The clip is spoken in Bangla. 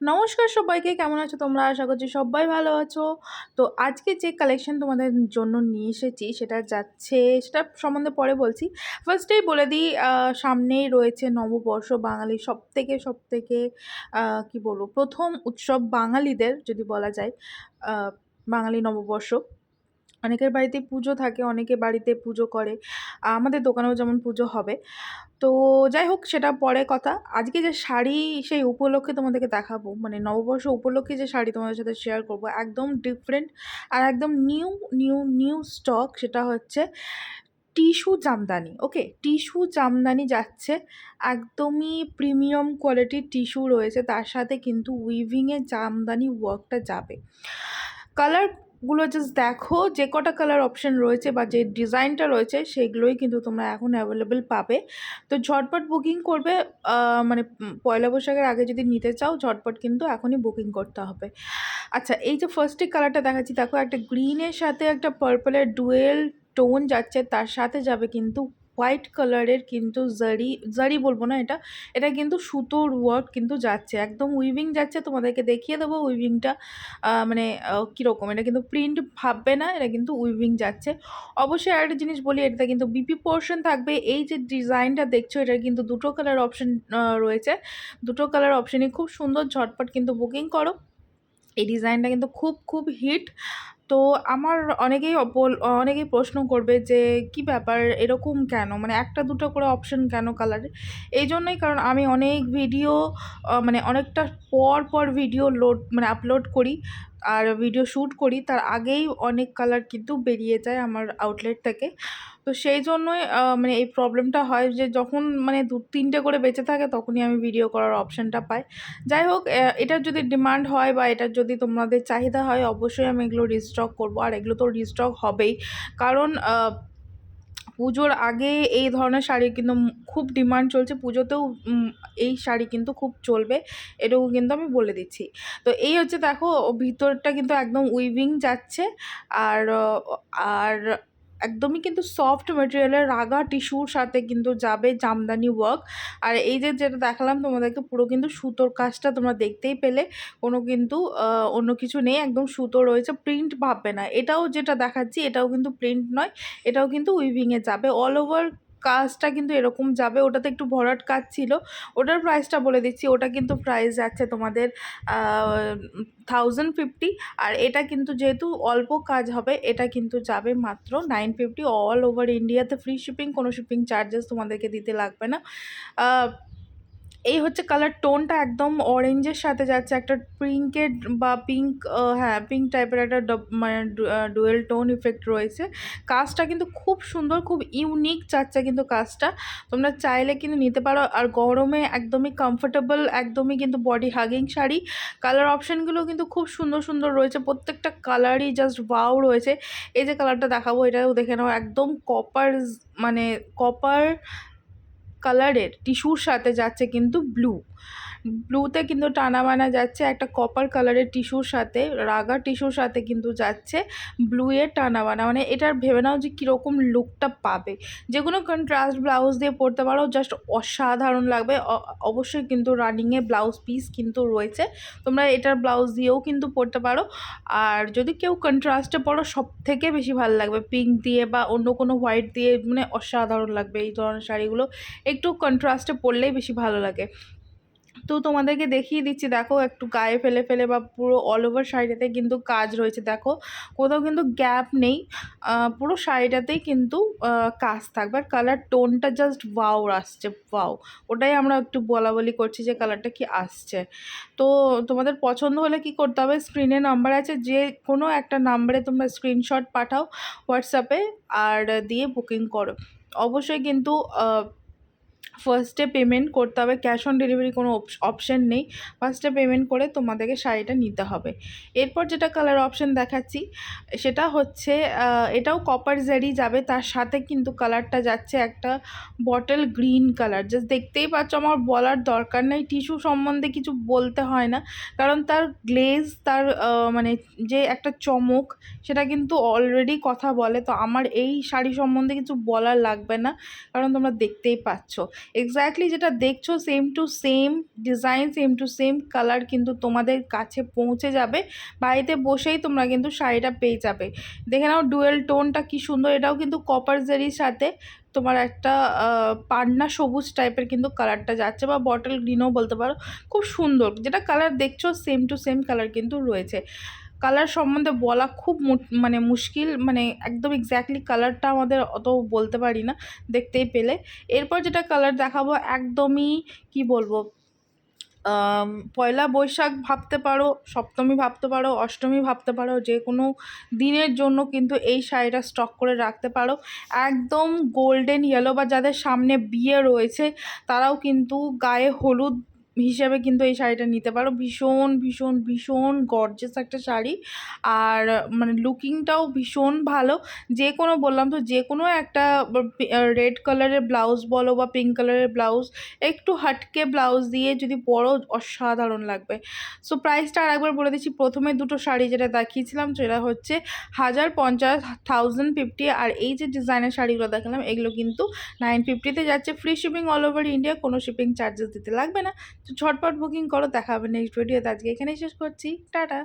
নমস্কার সবাইকে, কেমন আছো তোমরা? আশা করছি সবাই ভালো আছো। তো আজকে যে কালেকশন তোমাদের জন্য নিয়ে এসেছি, সেটা যাচ্ছে, সেটা সম্বন্ধে পরে বলছি। ফার্স্টেই বলে দিই সামনেই রয়েছে নববর্ষ বাঙালি সব থেকে সব থেকে কী বলব? প্রথম উৎসব বাঙালিদের যদি বলা যায় বাঙালি নববর্ষ। অনেকের বাড়িতে পুজো থাকে, অনেকে বাড়িতে পুজো করে। আমাদের দোকানেও যেমন পুজো হবে। তো যাই হোক, সেটা পরে কথা। আজকে যে শাড়ি সেই উপলক্ষে তোমাদেরকে দেখাবো মানে নববর্ষ উপলক্ষে যে শাড়ি তোমাদের সাথে শেয়ার করব, একদম ডিফারেন্ট আর একদম নিউ নিউ নিউ স্টক সেটা হচ্ছে tissue Jamdani okay tissue Jamdani যাচ্ছে, একদমই প্রিমিয়াম কোয়ালিটির টিস্যু রয়েছে, তার সাথে কিন্তু উইভিংয়ে জামদানি ওয়ার্কটা যাবে। কালার গুলো জাস্ট দেখো, যে কটা কালার অপশন রয়েছে বা যে ডিজাইনটা রয়েছে, সেগুলোই কিন্তু তোমরা এখন অ্যাভেলেবেল পাবে। তো ঝটপট বুকিং করবে মানে পয়লা বৈশাখের আগে যদি নিতে চাও, ঝটপট কিন্তু এখনই বুকিং করতে হবে। আচ্ছা এই যে ফার্স্টে কালারটা দেখাচ্ছি, দেখো একটা গ্রিনের সাথে একটা পার্পলের ডুয়েল টোন যাচ্ছে, তার সাথে যাবে কিন্তু হোয়াইট কালারের কিন্তু জারি জারি বলব না এটা এটা কিন্তু সুতোর ওয়ার্ক কিন্তু যাচ্ছে। একদম উইভিং যাচ্ছে, তোমাদেরকে দেখিয়ে দেবো উইভিংটা মানে কীরকম। এটা কিন্তু প্রিন্ট ভাববে না, এটা কিন্তু উইভিং যাচ্ছে। অবশ্যই আরেকটা জিনিস বলি এটা কিন্তু বিপি পোর্শন থাকবে। এই যে ডিজাইনটা দেখছ, এটার কিন্তু দুটো কালার অপশন রয়েছে। দুটো কালার অপশনই খুব সুন্দর, ঝটপট কিন্তু বুকিং করো। এই ডিজাইনটা কিন্তু খুব খুব হিট তো আমার অনেকেই অনেকেই প্রশ্ন করবে যে, কি ব্যাপার? এরকম কেন? মানে একটা দুটো করে অপশন কেন কালারের এই জন্যই কারণ আমি অনেক ভিডিও মানে অনেকটা পর পর ভিডিও লোড মানে আপলোড করি। আর ভিডিও শ্যুট করি, তার আগেই অনেক কালার কিন্তু বেরিয়ে যায় আমার আউটলেট থেকে। তো সেই জন্যই মানে এই প্রবলেমটা হয় যে যখন মানে দু, তিনটে করে বেঁচে থাকে তখনই আমি ভিডিও করার অপশানটা পাই। যাই হোক এটার যদি ডিমান্ড হয় বা এটার যদি তোমাদের চাহিদা হয়, অবশ্যই আমি এগুলো রিস্টক করব। আর এগুলো তো রিস্টক হবেই। কারণ পুজোর আগে এই ধরনের শাড়ি কিন্তু খুব ডিমান্ড চলছে। পুজোতেও এই শাড়ি কিন্তু খুব চলবে এটুকু কিন্তু আমি বলে দিচ্ছি। তো এই হচ্ছে দেখো, ভিতরটা কিন্তু একদম উইভিং যাচ্ছে। আর আর একদমই কিন্তু সফট মেটেরিয়ালের রাগা টিস্যুর সাথে কিন্তু যাবে জামদানি ওয়ার্ক আর এই যে যেটা দেখালাম, তোমাদেরকে পুরো কিন্তু সুতোর কাজটা তোমরা দেখতেই পেলে। কোনো কিন্তু অন্য কিছু নেই, একদম সুতো রয়েছে প্রিন্ট ভাববে না। এটাও যেটা দেখাচ্ছি, এটাও কিন্তু প্রিন্ট নয়, এটাও কিন্তু উইভিংয়ে যাবে। অল ওভার কাজটা কিন্তু এরকম যাবে। ওটাতে একটু ভরাট কাজ ছিল। ওটার প্রাইসটা বলে দিচ্ছি। ওটা কিন্তু প্রাইস যাচ্ছে তোমাদের থাউজেন্ড ফিফটি আর এটা কিন্তু যেহেতু অল্প কাজ হবে, এটা কিন্তু যাবে মাত্র নাইন ফিফটি অল ওভার ইন্ডিয়াতে ফ্রি শিপিং কোনো শিপিং চার্জেস তোমাদেরকে দিতে লাগবে না। এই হচ্ছে কালার টোনটা একদম অরেঞ্জের সাথে যাচ্ছে। একটা পিঙ্কের বা পিঙ্ক হ্যাঁ পিঙ্ক টাইপের একটা মানে ডুয়েল টোন ইফেক্ট রয়েছে। কাজটা কিন্তু খুব সুন্দর, খুব ইউনিক যাচ্ছে কিন্তু কাজটা। তোমরা চাইলে কিন্তু নিতে পারো। আর গরমে একদমই কমফোর্টেবল একদমই কিন্তু বডি হাগিং শাড়ি। কালার অপশানগুলো কিন্তু খুব সুন্দর সুন্দর রয়েছে। প্রত্যেকটা কালারই জাস্ট ওয়াও রয়েছে। এই যে কালারটা দেখাবো, এটাও দেখে নাও। একদম কপার মানে কপার কালারের টিস্যুর সাথে যাচ্ছে কিন্তু ব্লু ব্লুতে কিন্তু টানা বানা যাচ্ছে, একটা কপার কালারের টিস্যুর সাথে, রাগা টিস্যুর সাথে কিন্তু যাচ্ছে ব্লুয়ের টানা বানা। মানে এটার ভেবে নাও যে কীরকম লুকটা পাবে। যে কোনো কন্ট্রাস্ট ব্লাউজ দিয়ে পরতে পারো জাস্ট অসাধারণ লাগবে। অবশ্যই কিন্তু রানিংয়ে ব্লাউজ পিস কিন্তু রয়েছে। তোমরা এটার ব্লাউজ দিয়েও কিন্তু পরতে পারো। আর যদি কেউ কন্ট্রাস্টে পরো সব থেকে বেশি ভালো লাগবে। পিঙ্ক দিয়ে বা অন্য কোনো হোয়াইট দিয়ে মানে অসাধারণ লাগবে এই ধরনের শাড়িগুলো। একটু কন্ট্রাস্টে পরলেই বেশি ভালো লাগে। তো তোমাদেরকে দেখিয়ে দিচ্ছি, দেখো একটু গায়ে ফেলে ফেলে বা পুরো অল ওভার শাড়িটাতে কিন্তু কাজ রয়েছে, দেখো। কোথাও কিন্তু গ্যাপ নেই পুরো শাড়িটাতেই কিন্তু কাজ থাকবে। আর কালার টোনটা জাস্ট ওয়াও আসছে ওয়াও ওটাই আমরা একটু বলা বলি করছি যে কালারটা কি আসছে। তো তোমাদের পছন্দ হলে কি করতে হবে? স্ক্রিনে নাম্বার আছে, যে কোনো একটা নাম্বারে তোমরা স্ক্রিনশট পাঠাও হোয়াটসঅ্যাপে আর দিয়ে বুকিং করো। অবশ্যই কিন্তু ফার্স্টে পেমেন্ট করতে হবে ক্যাশ অন ডেলিভারি কোনো অপশন নেই। ফার্স্টে পেমেন্ট করে তোমাদেরকে শাড়িটা নিতে হবে। এরপর যেটা কালার অপশন দেখাচ্ছি, সেটা হচ্ছে এটাও কপার জারি যাবে, তার সাথে কিন্তু কালারটা যাচ্ছে একটা বটল গ্রিন কালার জাস্ট দেখতেই পাচ্ছ, আমার বলার দরকার নেই টিস্যু সম্বন্ধে কিছু বলতে হয় না। কারণ তার গ্লেজ তার মানে যে একটা চমক, সেটা কিন্তু অলরেডি কথা বলে। তো আমার এই শাড়ি সম্বন্ধে কিছু বলার লাগবে না, কারণ তোমরা দেখতেই পাচ্ছ। এক্স্যাক্টলি যেটা দেখছ same to same design same to same colour কিন্তু তোমাদের কাছে পৌঁছে যাবে। বাড়িতে বসেই তোমরা কিন্তু শাড়িটা পেয়ে যাবে। দেখে নাও ডুয়েল টোনটা কি সুন্দর, এটাও কিন্তু কপার জারির সাথে তোমার একটা পান্না সবুজ টাইপের কিন্তু কালারটা যাচ্ছে বা বটল গ্রিনও বলতে পারো। খুব সুন্দর, যেটা কালার দেখছ সেম টু সেম কালার কিন্তু রয়েছে। কালার সম্বন্ধে বলা খুব মানে মুশকিল মানে একদম এক্স্যাক্টলি কালারটা আমাদের অত বলতে পারি না, দেখতেই পেলে। এরপর যেটা কালার দেখাবো, একদমই কি বলব পয়লা বৈশাখ ভাবতে পারো, সপ্তমী ভাবতে পারো, অষ্টমী ভাবতে পারো, যে কোনো দিনের জন্য কিন্তু এই শাড়িটা স্টক করে রাখতে পারো। একদম গোল্ডেন ইয়েলো বা যাদের সামনে বিয়ে রয়েছে, তারাও কিন্তু গায়ে হলুদ হিসেবে কিন্তু এই শাড়িটা নিতে পারো। ভীষণ ভীষণ ভীষণ গর্জেস একটা শাড়ি। আর মানে লুকিংটাও ভীষণ ভালো। যে কোনো বললাম তো, যে কোনো একটা রেড কালারের ব্লাউজ বলো বা পিঙ্ক কালারের ব্লাউজ একটু হাটকে ব্লাউজ দিয়ে যদি পরো, অসাধারণ লাগবে। সো প্রাইসটা আর একবার বলে দিচ্ছি। প্রথমে দুটো শাড়ি যেটা দেখিয়েছিলাম, সেটা হচ্ছে হাজার পঞ্চাশ থাউজেন্ড ফিফটি আর এই যে ডিজাইনের শাড়িগুলো দেখালাম, এগুলো কিন্তু নাইন ফিফটিতে যাচ্ছে। Free shipping all over India কোনো শিপিং চার্জেস দিতে লাগবে না। তো ঝটপট বুকিং করো দেখা হবে নেক্সট ভিডিওতে আজকে এখানেই শেষ করছি। টাটা।